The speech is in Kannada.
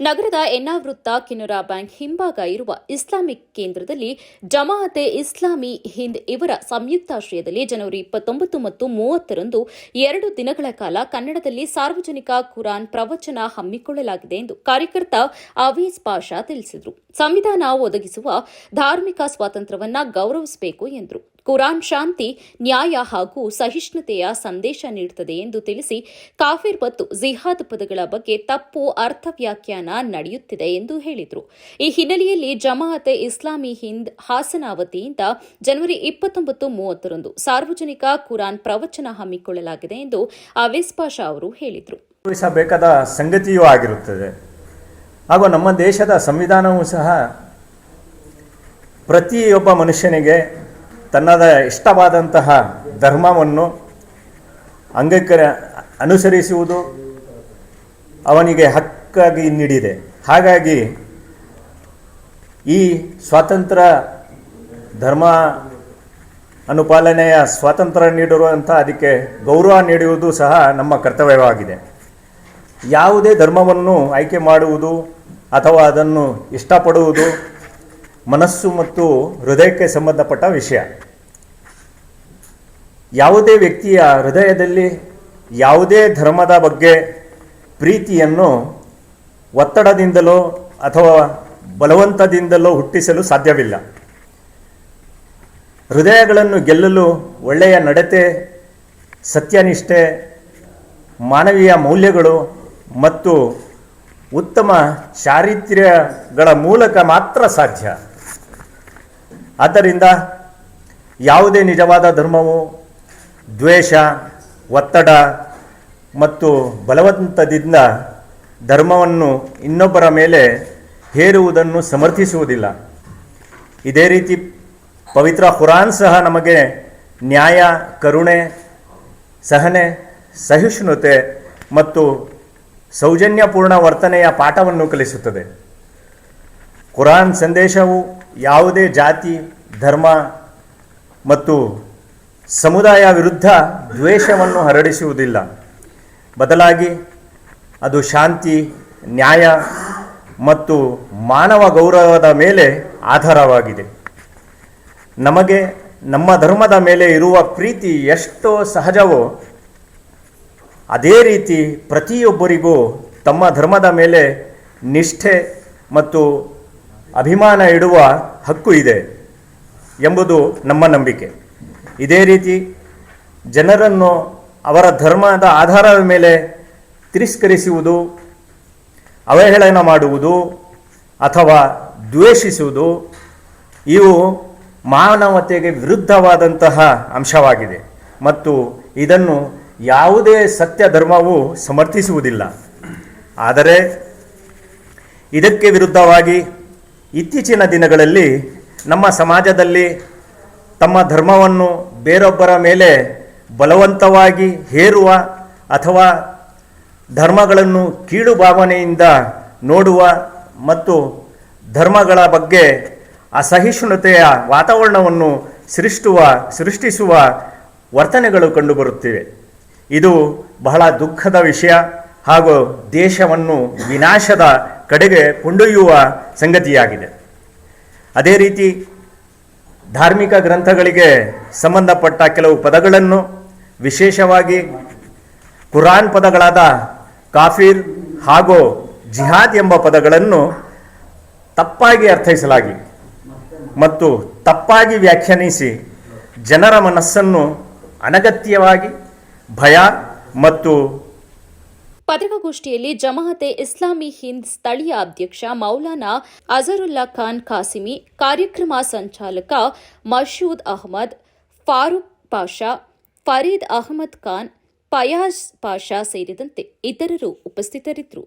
ನಗರದ ಎನ್ನಾವೃತ್ತ ಕೆನರಾ ಬ್ಯಾಂಕ್ ಹಿಂಭಾಗ ಇರುವ ಇಸ್ಲಾಮಿಕ್ ಕೇಂದ್ರದಲ್ಲಿ ಜಮಾಅತೆ ಇಸ್ಲಾಮಿ ಹಿಂದ್ ಇವರ ಸಂಯುಕ್ತಾಶ್ರಯದಲ್ಲಿ ಜನವರಿ ಇಪ್ಪತ್ತೊಂಬತ್ತು ಮತ್ತು ಮೂವತ್ತರಂದು ಎರಡು ದಿನಗಳ ಕಾಲ ಕನ್ನಡದಲ್ಲಿ ಸಾರ್ವಜನಿಕ ಕುರಾನ್ ಪ್ರವಚನ ಹಮ್ಮಿಕೊಳ್ಳಲಾಗಿದೆ ಎಂದು ಕಾರ್ಯಕರ್ತ ಅವೇಸ್ ಪಾಷಾ ತಿಳಿಸಿದರು. ಸಂವಿಧಾನ ಒದಗಿಸುವ ಧಾರ್ಮಿಕ ಸ್ವಾತಂತ್ರ್ಯವನ್ನು ಗೌರವಿಸಬೇಕು ಎಂದರು. ಕುರಾನ್ ಶಾಂತಿ, ನ್ಯಾಯ ಹಾಗೂ ಸಹಿಷ್ಣುತೆಯ ಸಂದೇಶ ನೀಡುತ್ತದೆ ಎಂದು ತಿಳಿಸಿ ಕಾಫಿರ್ ಮತ್ತು ಜಿಹಾದ್ ಪದಗಳ ಬಗ್ಗೆ ತಪ್ಪು ಅರ್ಥ ವ್ಯಾಖ್ಯಾನ ನಡೆಯುತ್ತಿದೆ ಎಂದು ಹೇಳಿದರು. ಈ ಹಿನ್ನೆಲೆಯಲ್ಲಿ ಜಮಾಅತೆ ಇಸ್ಲಾಮಿ ಹಿಂದ್ ಹಾಸನ ವತಿಯಿಂದ ಜನವರಿ ಇಪ್ಪತ್ತೊಂಬತ್ತು ಮೂವತ್ತರಂದು ಸಾರ್ವಜನಿಕ ಕುರಾನ್ ಪ್ರವಚನ ಹಮ್ಮಿಕೊಳ್ಳಲಾಗಿದೆ ಎಂದು ಅವೇಸ್ ಪಾಷಾ ಅವರು ಹೇಳಿದರು. ಸಂಗತಿಯೂ ಆಗಿರುತ್ತದೆ. ಹಾಗೂ ನಮ್ಮ ದೇಶದ ಸಂವಿಧಾನವೂ ಸಹ ಪ್ರತಿಯೊಬ್ಬ ಮನುಷ್ಯನಿಗೆ ತನ್ನದ ಇಷ್ಟವಾದಂತಹ ಧರ್ಮವನ್ನು ಅಂಗೀಕರ ಅನುಸರಿಸುವುದು ಅವನಿಗೆ ಹಕ್ಕಾಗಿ ನೀಡಿದೆ. ಹಾಗಾಗಿ ಈ ಸ್ವಾತಂತ್ರ್ಯ ಧರ್ಮ ಅನುಪಾಲನೆಯ ಸ್ವಾತಂತ್ರ್ಯ ನೀಡಿರುವಂಥ ಅದಕ್ಕೆ ಗೌರವ ನೀಡುವುದು ಸಹ ನಮ್ಮ ಕರ್ತವ್ಯವಾಗಿದೆ. ಯಾವುದೇ ಧರ್ಮವನ್ನು ಆಯ್ಕೆ ಮಾಡುವುದು ಅಥವಾ ಅದನ್ನು ಇಷ್ಟಪಡುವುದು ಮನಸ್ಸು ಮತ್ತು ಹೃದಯಕ್ಕೆ ಸಂಬಂಧಪಟ್ಟ ವಿಷಯ. ಯಾವುದೇ ವ್ಯಕ್ತಿಯ ಹೃದಯದಲ್ಲಿ ಯಾವುದೇ ಧರ್ಮದ ಬಗ್ಗೆ ಪ್ರೀತಿಯನ್ನು ಒತ್ತಡದಿಂದಲೋ ಅಥವಾ ಬಲವಂತದಿಂದಲೋ ಹುಟ್ಟಿಸಲು ಸಾಧ್ಯವಿಲ್ಲ. ಹೃದಯಗಳನ್ನು ಗೆಲ್ಲಲು ಒಳ್ಳೆಯ ನಡತೆ, ಸತ್ಯನಿಷ್ಠೆ, ಮಾನವೀಯ ಮೌಲ್ಯಗಳು ಮತ್ತು ಉತ್ತಮ ಚಾರಿತ್ರ್ಯಗಳ ಮೂಲಕ ಮಾತ್ರ ಸಾಧ್ಯ. ಆದ್ದರಿಂದ ಯಾವುದೇ ನಿಜವಾದ ಧರ್ಮವು ದ್ವೇಷ, ಒತ್ತಡ ಮತ್ತು ಬಲವಂತದಿಂದ ಧರ್ಮವನ್ನು ಇನ್ನೊಬ್ಬರ ಮೇಲೆ ಹೇರುವುದನ್ನು ಸಮರ್ಥಿಸುವುದಿಲ್ಲ. ಇದೇ ರೀತಿ ಪವಿತ್ರ ಖುರಾನ್ ಸಹ ನಮಗೆ ನ್ಯಾಯ, ಕರುಣೆ, ಸಹನೆ, ಸಹಿಷ್ಣುತೆ ಮತ್ತು ಸೌಜನ್ಯಪೂರ್ಣ ವರ್ತನೆಯ ಪಾಠವನ್ನು ಕಲಿಸುತ್ತದೆ. ಕುರಾನ್ ಸಂದೇಶವು ಯಾವುದೇ ಜಾತಿ, ಧರ್ಮ ಮತ್ತು ಸಮುದಾಯ ವಿರುದ್ಧ ದ್ವೇಷವನ್ನು ಹರಡಿಸುವುದಿಲ್ಲ. ಬದಲಾಗಿ ಅದು ಶಾಂತಿ, ನ್ಯಾಯ ಮತ್ತು ಮಾನವ ಗೌರವದ ಮೇಲೆ ಆಧಾರವಾಗಿದೆ. ನಮಗೆ ನಮ್ಮ ಧರ್ಮದ ಮೇಲೆ ಇರುವ ಪ್ರೀತಿ ಎಷ್ಟೋ ಸಹಜವೋ, ಅದೇ ರೀತಿ ಪ್ರತಿಯೊಬ್ಬರಿಗೂ ತಮ್ಮ ಧರ್ಮದ ಮೇಲೆ ನಿಷ್ಠೆ ಮತ್ತು ಅಭಿಮಾನ ಇಡುವ ಹಕ್ಕು ಇದೆ ಎಂಬುದು ನಮ್ಮ ನಂಬಿಕೆ. ಇದೇ ರೀತಿ ಜನರನ್ನು ಅವರ ಧರ್ಮದ ಆಧಾರದ ಮೇಲೆ ತಿರಸ್ಕರಿಸುವುದು, ಅವಹೇಳನ ಮಾಡುವುದು ಅಥವಾ ದ್ವೇಷಿಸುವುದು, ಇವು ಮಾನವತೆಗೆ ವಿರುದ್ಧವಾದಂತಹ ಅಂಶವಾಗಿದೆ ಮತ್ತು ಇದನ್ನು ಯಾವುದೇ ಸತ್ಯ ಧರ್ಮವು ಸಮರ್ಥಿಸುವುದಿಲ್ಲ. ಆದರೆ ಇದಕ್ಕೆ ವಿರುದ್ಧವಾಗಿ ಇತ್ತೀಚಿನ ದಿನಗಳಲ್ಲಿ ನಮ್ಮ ಸಮಾಜದಲ್ಲಿ ತಮ್ಮ ಧರ್ಮವನ್ನು ಬೇರೊಬ್ಬರ ಮೇಲೆ ಬಲವಂತವಾಗಿ ಹೇರುವ ಅಥವಾ ಧರ್ಮಗಳನ್ನು ಕೀಳು ಭಾವನೆಯಿಂದ ನೋಡುವ ಮತ್ತು ಧರ್ಮಗಳ ಬಗ್ಗೆ ಅಸಹಿಷ್ಣುತೆಯ ವಾತಾವರಣವನ್ನು ಸೃಷ್ಟಿಸುವ ಸೃಷ್ಟಿಸುವ ವರ್ತನೆಗಳು ಕಂಡುಬರುತ್ತಿವೆ. ಇದು ಬಹಳ ದುಃಖದ ವಿಷಯ ಹಾಗೂ ದೇಶವನ್ನು ವಿನಾಶದ ಕಡೆಗೆ ಕೊಂಡೊಯ್ಯುವ ಸಂಗತಿಯಾಗಿದೆ. ಅದೇ ರೀತಿ ಧಾರ್ಮಿಕ ಗ್ರಂಥಗಳಿಗೆ ಸಂಬಂಧಪಟ್ಟ ಕೆಲವು ಪದಗಳನ್ನು, ವಿಶೇಷವಾಗಿ ಕುರಾನ್ ಪದಗಳಾದ ಕಾಫಿರ್ ಹಾಗೂ ಜಿಹಾದ್ ಎಂಬ ಪದಗಳನ್ನು ತಪ್ಪಾಗಿ ಅರ್ಥೈಸಲಾಗಿ ಮತ್ತು ತಪ್ಪಾಗಿ ವ್ಯಾಖ್ಯಾನಿಸಿ ಜನರ ಮನಸ್ಸನ್ನು ಅನಗತ್ಯವಾಗಿ ಭಯ ಮತ್ತು ಪತ್ರಿಕಾಗೋಷ್ಠಿಯಲ್ಲಿ ಜಮಾಅತೆ ಇಸ್ಲಾಮಿ ಹಿಂದ್ ಸ್ಥಳೀಯ ಅಧ್ಯಕ್ಷ ಮೌಲಾನಾ ಅಜರುಲ್ಲಾ ಖಾನ್ ಖಾಸಿಮಿ ಕಾರ್ಯಕ್ರಮ ಸಂಚಾಲಕ ಮಶೂದ್ ಅಹಮದ್, ಫಾರೂಕ್ ಪಾಷಾ, ಫರೀದ್ ಅಹಮದ್ ಖಾನ್ ಫಯಾಜ್ ಪಾಷಾ ಸೇರಿದಂತೆ ಇತರರು ಉಪಸ್ಥಿತರಿದ್ದರು.